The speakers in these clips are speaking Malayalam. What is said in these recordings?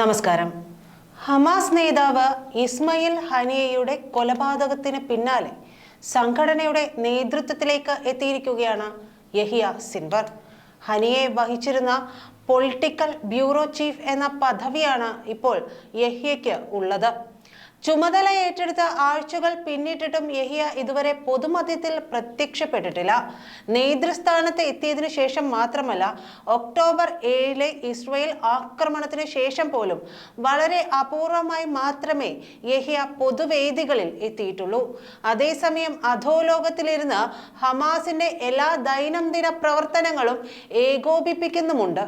നമസ്കാരം. ഹമാസ് നേതാവ് ഇസ്മയിൽ ഹനിയയുടെ കൊലപാതകത്തിന് പിന്നാലെ സംഘടനയുടെ നേതൃത്വത്തിലേക്ക് എത്തിയിരിക്കുകയാണ് യഹിയ സിൻവർ. ഹനിയെ വഹിച്ചിരുന്ന പൊളിറ്റിക്കൽ ബ്യൂറോ ചീഫ് എന്ന പദവിയാണ് ഇപ്പോൾ യഹിയയ്ക്ക് ഉള്ളത്. ചുമതല ഏറ്റെടുത്ത ആഴ്ചകൾ പിന്നിട്ടിട്ടും യഹിയ ഇതുവരെ പൊതുമധ്യത്തിൽ പ്രത്യക്ഷപ്പെട്ടിട്ടില്ല. നേതൃസ്ഥാനത്ത് എത്തിയതിനു ശേഷം മാത്രമല്ല ഒക്ടോബർ ഏഴിലെ ഇസ്രയേൽ ആക്രമണത്തിന് ശേഷം പോലും വളരെ അപൂർവമായി മാത്രമേ യഹിയ പൊതുവേദികളിൽ എത്തിയിട്ടുള്ളൂ. അതേസമയം അധോലോകത്തിലിരുന്ന് ഹമാസിന്റെ എല്ലാ ദൈനംദിന പ്രവർത്തനങ്ങളും ഏകോപിപ്പിക്കുന്നുമുണ്ട്.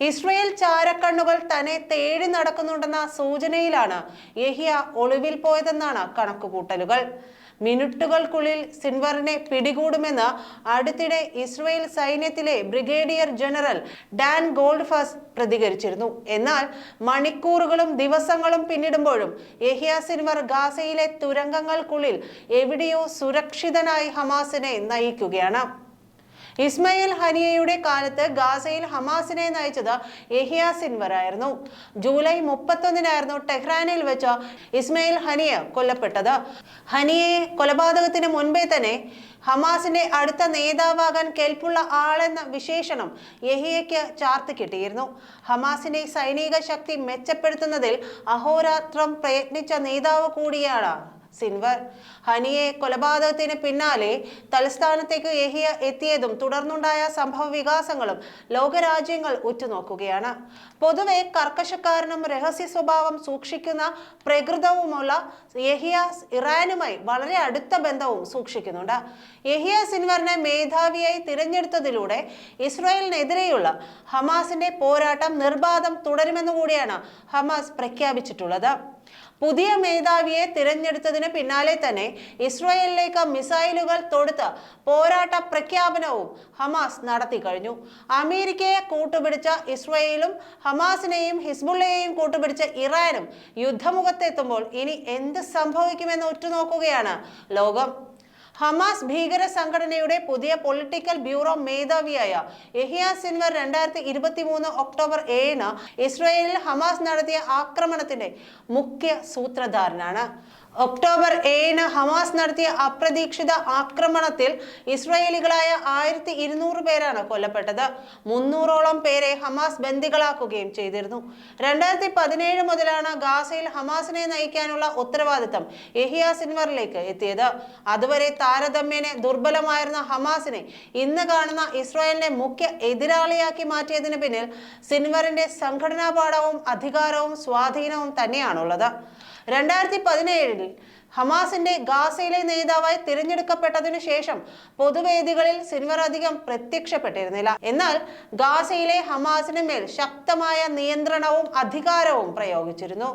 ഇസ്രയേൽ ചാരക്കണ്ണുകൾ തന്നെ തേടി നടക്കുന്നുണ്ടെന്ന സൂചനയിലാണ് യഹിയ ഒളിവിൽ പോയതെന്നാണ് കണക്കുകൂട്ടലുകൾ. മിനിറ്റുകൾക്കുള്ളിൽ സിൻവറിനെ പിടികൂടുമെന്ന് അടുത്തിടെ ഇസ്രയേൽ സൈന്യത്തിലെ ബ്രിഗേഡിയർ ജനറൽ ഡാൻ ഗോൾഡ്ഫസ് പ്രതികരിച്ചിരുന്നു. എന്നാൽ മണിക്കൂറുകളും ദിവസങ്ങളും പിന്നിടുമ്പോഴും യഹിയ സിൻവർ ഗാസയിലെ തുരങ്കങ്ങൾക്കുള്ളിൽ എവിടെയോ സുരക്ഷിതനായി ഹമാസിനെ നയിക്കുകയാണ്. ഇസ്മയിൽ ഹനിയയുടെ കാലത്ത് ഗാസയിൽ ഹമാസിനെ നയിച്ചത് എഹിയ സിൻവർ ആയിരുന്നു ജൂലൈ മുപ്പത്തൊന്നിനായിരുന്നു ടെഹ്റാനിൽ വെച്ച് ഇസ്മയിൽ ഹനിയ കൊല്ലപ്പെട്ടത്. ഹനിയെ കൊലപാതകത്തിന് മുൻപേ തന്നെ ഹമാസിന്റെ അടുത്ത നേതാവാകാൻ കെൽപ്പുള്ള ആളെന്ന വിശേഷണം യഹിയയ്ക്ക് ചാർത്ത് കിട്ടിയിരുന്നു. ഹമാസിന്റെ സൈനിക ശക്തി മെച്ചപ്പെടുത്തുന്നതിൽ അഹോരാത്രം പ്രയത്നിച്ച നേതാവ് കൂടിയാണ് സിൻവർ. ഹനിയെ കൊലപാതകത്തിന് പിന്നാലെ തലസ്ഥാനത്തേക്ക് യഹിയ എത്തിയതും തുടർന്നുണ്ടായ സംഭവ വികാസങ്ങളും ലോകരാജ്യങ്ങൾ ഉറ്റുനോക്കുകയാണ്. പൊതുവെ കർക്കശക്കാരനും രഹസ്യ സ്വഭാവം സൂക്ഷിക്കുന്ന പ്രകൃതവുമുള്ള യഹിയ ഇറാനുമായി വളരെ അടുത്ത ബന്ധവും സൂക്ഷിക്കുന്നുണ്ട്. യഹിയ സിൻവറിനെ മേധാവിയായി തിരഞ്ഞെടുത്തതിലൂടെ ഇസ്രായേലിനെതിരെയുള്ള ഹമാസിന്റെ പോരാട്ടം നിർബാധം തുടരുമെന്നുകൂടിയാണ് ഹമാസ് പ്രഖ്യാപിച്ചിട്ടുള്ളത്. പുതിയ മേധാവിയെ തിരഞ്ഞെടുത്തതിന് പിന്നാലെ തന്നെ ഇസ്രായേലിലേക്ക് മിസൈലുകൾ തൊടുത്ത് പോരാട്ട പ്രഖ്യാപനവും ഹമാസ് നടത്തി കഴിഞ്ഞു. അമേരിക്കയെ കൂട്ടുപിടിച്ച ഇസ്രായേലും ഹമാസിനെയും ഹിസ്ബുള്ളയെയും കൂട്ടുപിടിച്ച ഇറാനും യുദ്ധമുഖത്തെത്തുമ്പോൾ ഇനി എന്ത് സംഭവിക്കുമെന്ന് ഉറ്റുനോക്കുകയാണ് ലോകം. ഹമാസ് ഭീകര സംഘടനയുടെ പുതിയ പൊളിറ്റിക്കൽ ബ്യൂറോ മേധാവിയായ എഹിയ സിൻവർ രണ്ടായിരത്തി ഇരുപത്തി മൂന്ന് ഒക്ടോബർ ഏഴിന് ഇസ്രയേലിൽ ഹമാസ് നടത്തിയ ആക്രമണത്തിന്റെ മുഖ്യ സൂത്രധാരനാണ്. ഒക്ടോബർ ഏഴിന് ഹമാസ് നടത്തിയ അപ്രതീക്ഷിത ആക്രമണത്തിൽ ഇസ്രായേലികളായ ആയിരത്തി ഇരുന്നൂറ് പേരാണ് കൊല്ലപ്പെട്ടത്. മുന്നൂറോളം പേരെ ഹമാസ് ബന്ദികളാക്കുകയും ചെയ്തിരുന്നു. രണ്ടായിരത്തി പതിനേഴ് മുതലാണ് ഗാസയിൽ ഹമാസിനെ നയിക്കാനുള്ള ഉത്തരവാദിത്തം യഹിയ സിൻവറിലേക്ക് എത്തിയത്. അതുവരെ താരതമ്യേന ദുർബലമായിരുന്ന ഹമാസിനെ ഇന്ന് കാണുന്ന ഇസ്രായേലിനെ മുഖ്യ എതിരാളിയാക്കി മാറ്റിയതിന് പിന്നിൽ സിൻവറിന്റെ സംഘടനാ പാഠവും അധികാരവും സ്വാധീനവും തന്നെയാണുള്ളത്. രണ്ടായിരത്തി പതിനേഴിൽ ഹമാസിന്റെ ഗാസയിലെ നേതാവായി തിരഞ്ഞെടുക്കപ്പെട്ടതിനു ശേഷം പൊതുവേദികളിൽ സിൻവർ അധികം പ്രത്യക്ഷപ്പെട്ടിരുന്നില്ല. എന്നാൽ ഗാസയിലെ ഹമാസിന് മേൽ ശക്തമായ നിയന്ത്രണവും അധികാരവും പ്രയോഗിച്ചിരുന്നു.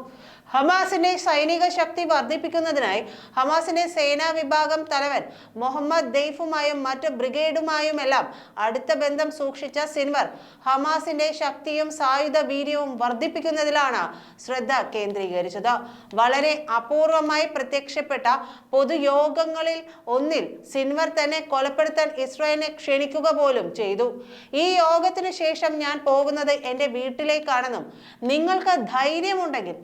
ഹമാസിന്റെ സൈനിക ശക്തി വർദ്ധിപ്പിക്കുന്നതിനായി ഹമാസിന്റെ സേനാ വിഭാഗം തലവൻ മുഹമ്മദ് ദെയ്ഫുമായും മറ്റ് ബ്രിഗേഡുമായുമെല്ലാം അടുത്ത ബന്ധം സൂക്ഷിച്ച സിൻവർ ഹമാസിന്റെ ശക്തിയും സായുധ വീര്യവും വർദ്ധിപ്പിക്കുന്നതിലാണ് ശ്രദ്ധ കേന്ദ്രീകരിച്ചത്. വളരെ അപൂർവമായി പ്രത്യക്ഷപ്പെട്ട പൊതുയോഗങ്ങളിൽ ഒന്നിൽ സിൻവർ തന്നെ കൊലപ്പെടുത്താൻ ഇസ്രായേലിനെ ക്ഷണിക്കുക പോലും ചെയ്തു. ഈ യോഗത്തിനു ശേഷം ഞാൻ പോകുന്നത് എന്റെ വീട്ടിലേക്കാണെന്നും നിങ്ങൾക്ക് ധൈര്യമുണ്ടെങ്കിൽ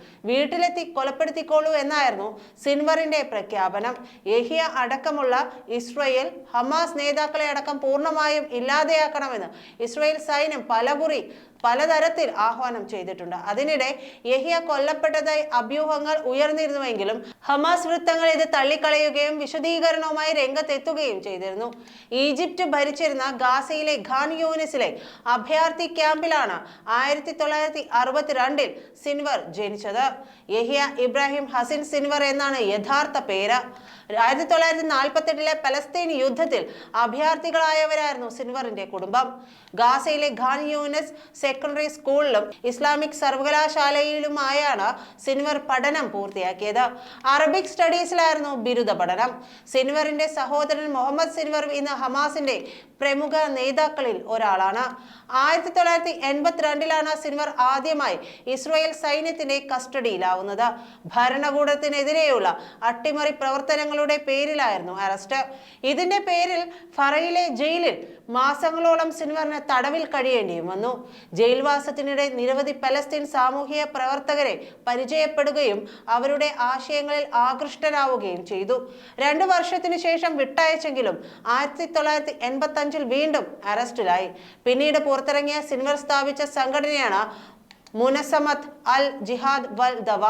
വീട്ടിലെത്തി കൊലപ്പെടുത്തിക്കോളൂ എന്നായിരുന്നു സിൻവറിന്റെ പ്രഖ്യാപനം. യഹിയ അടക്കമുള്ള ഇസ്രയേൽ ഹമാസ് നേതാക്കളെ അടക്കം പൂർണമായും ഇല്ലാതെയാക്കണമെന്ന് ഇസ്രയേൽ സൈന്യം പലകുറി പലതരത്തിൽ ആഹ്വാനം ചെയ്തിട്ടുണ്ട്. അതിനിടെ യഹിയ കൊല്ലപ്പെട്ടതായി അഭ്യൂഹങ്ങൾ ഉയർന്നിരുന്നുവെങ്കിലും ഹമാസ് വൃത്തങ്ങൾ ഇത് തള്ളിക്കളയുകയും വിശദീകരണവുമായി രംഗത്തെത്തുകയും ചെയ്തിരുന്നു. ഈജിപ്റ്റ് ഭരിച്ചിരുന്ന ഗാസയിലെ ഖാൻ യൂനിസിലെ അഭയാർത്ഥി ക്യാമ്പിലാണ് ആയിരത്തി തൊള്ളായിരത്തി അറുപത്തിരണ്ടിൽ സിൻവർ ജനിച്ചത്. യഹിയ ഇബ്രാഹിം ഹസിൻ സിൻവർ എന്നാണ് യഥാർത്ഥ പേര്. ആയിരത്തി തൊള്ളായിരത്തി നാൽപ്പത്തി എട്ടിലെ പലസ്തീൻ യുദ്ധത്തിൽ അഭയാർത്ഥികളായവരായിരുന്നു സിൻവറിന്റെ കുടുംബം. ഗാസയിലെ ഖാൻ യൂനസ് സെക്കൻഡറി സ്കൂളിലും ഇസ്ലാമിക് സർവകലാശാലയിലുമായാണ് സിൻവർ പഠനം പൂർത്തിയാക്കിയത്. അറബിക് സ്റ്റഡീസിലായിരുന്നു ബിരുദ പഠനം. സിൻവറിന്റെ സഹോദരൻ മുഹമ്മദ് സിൻവർ ഇന്ന് ഹമാസിന്റെ പ്രമുഖ നേതാക്കളിൽ ഒരാളാണ്. ആയിരത്തി തൊള്ളായിരത്തി എൺപത്തിരണ്ടിലാണ് സിൻവർ ആദ്യമായി ഇസ്രായേൽ സൈന്യത്തിന്റെ കസ്റ്റഡിയിലാവുന്നത്. ഭരണകൂടത്തിനെതിരെയുള്ള അട്ടിമറി പ്രവർത്തനങ്ങളുടെ പേരിലായിരുന്നു അറസ്റ്റ്. ഇതിന്റെ പേരിൽ ഫറയിലെ ജയിലിൽ മാസങ്ങളോളം സിൻവറിന് തടവിൽ കഴിയേണ്ടിയും വന്നു. ജയിൽവാസത്തിനിടെ നിരവധി പലസ്തീൻ സാമൂഹിക പ്രവർത്തകരെ പരിചയപ്പെടുകയും അവരുടെ ആശയങ്ങളിൽ ആകൃഷ്ടരാവുകയും ചെയ്തു. രണ്ടു വർഷത്തിനു ശേഷം വിട്ടയച്ചെങ്കിലും ആയിരത്തി തൊള്ളായിരത്തി എൺപത്തി അഞ്ചിൽ വീണ്ടും അറസ്റ്റിലായി. പിന്നീട് പുറത്തിറങ്ങിയ സിൻവർ സ്ഥാപിച്ച സംഘടനയാണ് മുനസമത് അൽ ജിഹാദ് വൽ ദവ.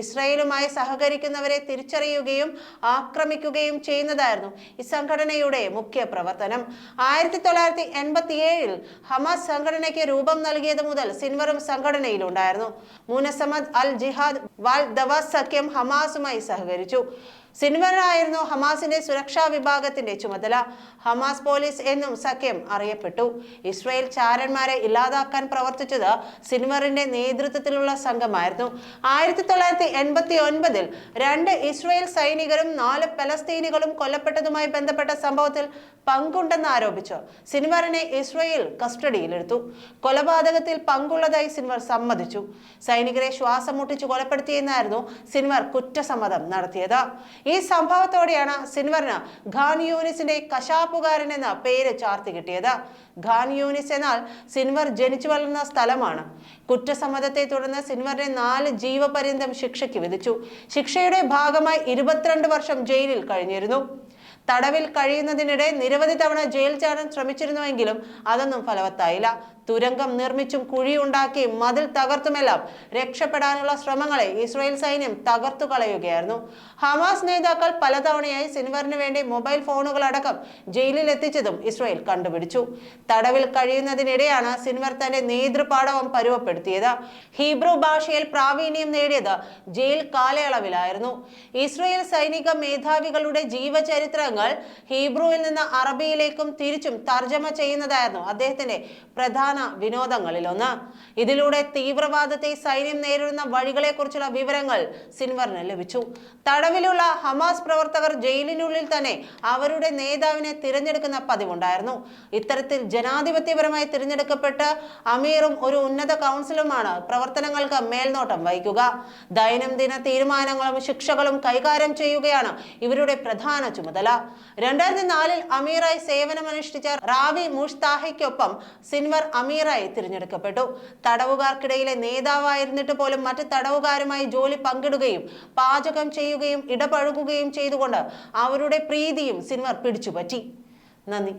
ഇസ്രയേലുമായി സഹകരിക്കുന്നവരെ തിരിച്ചറിയുകയും ആക്രമിക്കുകയും ചെയ്യുന്നതായിരുന്നു ഈ സംഘടനയുടെ മുഖ്യ പ്രവർത്തനം. ആയിരത്തി തൊള്ളായിരത്തി എൺപത്തി ഏഴിൽ ഹമാസ് സംഘടനയ്ക്ക് രൂപം നൽകിയത് മുതൽ സിൻവറും സംഘടനയിലുണ്ടായിരുന്നു. മുനസമദ് അൽ ജിഹാദ് വാൽ ദവാസ് സഖ്യം ഹമാസുമായി സഹകരിച്ചു. സിൻവറായിരുന്നു ഹമാസിന്റെ സുരക്ഷാ വിഭാഗത്തിന്റെ ചുമതല. ഹമാസ് പോലീസ് എന്നും സഖ്യം അറിയപ്പെട്ടു. ഇസ്രയേൽ ചാരന്മാരെ ഇല്ലാതാക്കാൻ പ്രവർത്തിച്ചത് സിൻവറിന്റെ നേതൃത്വത്തിലുള്ള സംഘമായിരുന്നു. ആയിരത്തി തൊള്ളായിരത്തി എൺപത്തി ഒൻപതിൽ രണ്ട് ഇസ്രയേൽ സൈനികരും നാല് പലസ്തീനികളും കൊല്ലപ്പെട്ടതുമായി ബന്ധപ്പെട്ട സംഭവത്തിൽ പങ്കുണ്ടെന്ന് ആരോപിച്ചു സിൻവറിനെ ഇസ്രയേൽ കസ്റ്റഡിയിലെടുത്തു. കൊലപാതകത്തിൽ പങ്കുള്ളതായി സിൻവർ സമ്മതിച്ചു. സൈനികരെ ശ്വാസം മുട്ടിച്ച് കൊലപ്പെടുത്തിയെന്നായിരുന്നു സിൻവർ കുറ്റസമ്മതം നടത്തിയത്. ഈ സംഭവത്തോടെയാണ് സിൻവറിന് ഖാൻ യൂനിസിന്റെ കശാപ്പുകാരൻ എന്ന പേര് ചാർത്തി കിട്ടിയത്. ഖാൻ യൂനിസ് എന്നാൽ സിൻവർ ജനിച്ചു വളർന്ന സ്ഥലമാണ്. കുറ്റസമ്മതത്തെ തുടർന്ന് സിൻവറിനെ നാല് ജീവപര്യന്തം ശിക്ഷയ്ക്ക് വിധിച്ചു. ശിക്ഷയുടെ ഭാഗമായി ഇരുപത്തിരണ്ട് വർഷം ജയിലിൽ കഴിഞ്ഞിരുന്നു. തടവിൽ കഴിയുന്നതിനിടെ നിരവധി തവണ ജയിൽ ചാടാൻ ശ്രമിച്ചിരുന്നുവെങ്കിലും അതൊന്നും ഫലവത്തായില്ല. തുരങ്കം നിർമ്മിച്ചും കുഴിയുണ്ടാക്കിയും മതിൽ തകർത്തുമെല്ലാം രക്ഷപ്പെടാനുള്ള ശ്രമങ്ങളെ ഇസ്രായേൽ സൈന്യം തകർത്തു കളയുകയായിരുന്നു. ഹമാസ് നേതാക്കൾ പലതവണയായി സിൻവറിന് വേണ്ടി മൊബൈൽ ഫോണുകൾ അടക്കം ജയിലിൽ എത്തിച്ചതും ഇസ്രായേൽ കണ്ടുപിടിച്ചു. തടവിൽ കഴിയുന്നതിനിടെയാണ് സിൻവർ തന്റെ നേതൃപാടവം പരുവപ്പെടുത്തിയത്. ഹീബ്രു ഭാഷയിൽ പ്രാവീണ്യം നേടിയത് ജയിൽ കാലയളവിലായിരുന്നു. ഇസ്രായേൽ സൈനിക മേധാവികളുടെ ജീവചരിത്രങ്ങൾ ഹീബ്രുവിൽ നിന്ന് അറബിയിലേക്കും തിരിച്ചും തർജമ ചെയ്യുന്നതായിരുന്നു അദ്ദേഹത്തിന്റെ പ്രധാന വിനോദങ്ങളിലൊന്ന്. ഇതിലൂടെ തീവ്രവാദത്തെ സൈന്യം നേരിടുന്ന വഴികളെക്കുറിച്ചുള്ള വിവരങ്ങൾ സിൻവറിന് ലഭിച്ചു. തടവിലുള്ള ഹമാസ് പ്രവർത്തകർ ജയിലിനുള്ളിൽ തന്നെ അവരുടെ നേതാവിനെ തിരഞ്ഞെടുക്കുന്ന പതിവുണ്ടായിരുന്നു. ഇത്തരത്തിൽ ജനാധിപത്യപരമായി തിരഞ്ഞെടുക്കപ്പെട്ട് അമീറും ഒരു ഉന്നത കൗൺസിലുമാണ് പ്രവർത്തനങ്ങൾക്ക് മേൽനോട്ടം വഹിക്കുക. ദൈനംദിന തീരുമാനങ്ങളും ശിക്ഷകളും കൈകാര്യം ചെയ്യുകയാണ് ഇവരുടെ പ്രധാന ചുമതല. രണ്ടായിരത്തി നാലിൽ അമീറായി സേവനമനുഷ്ഠിച്ച റാവി മുഷ്താഹയ്ക്കൊപ്പം സിൻവർ അമീറായി തിരഞ്ഞെടുക്കപ്പെട്ടു. തടവുകാർക്കിടയിലെ നേതാവായിരുന്നിട്ട് പോലും മറ്റ് തടവുകാരുമായി ജോലി പങ്കിടുകയും പാചകം ചെയ്യുകയും ഇടപഴകുകയും ചെയ്തുകൊണ്ട് അവരുടെ പ്രീതിയും സിൻവർ പിടിച്ചുപറ്റി. നന്ദി.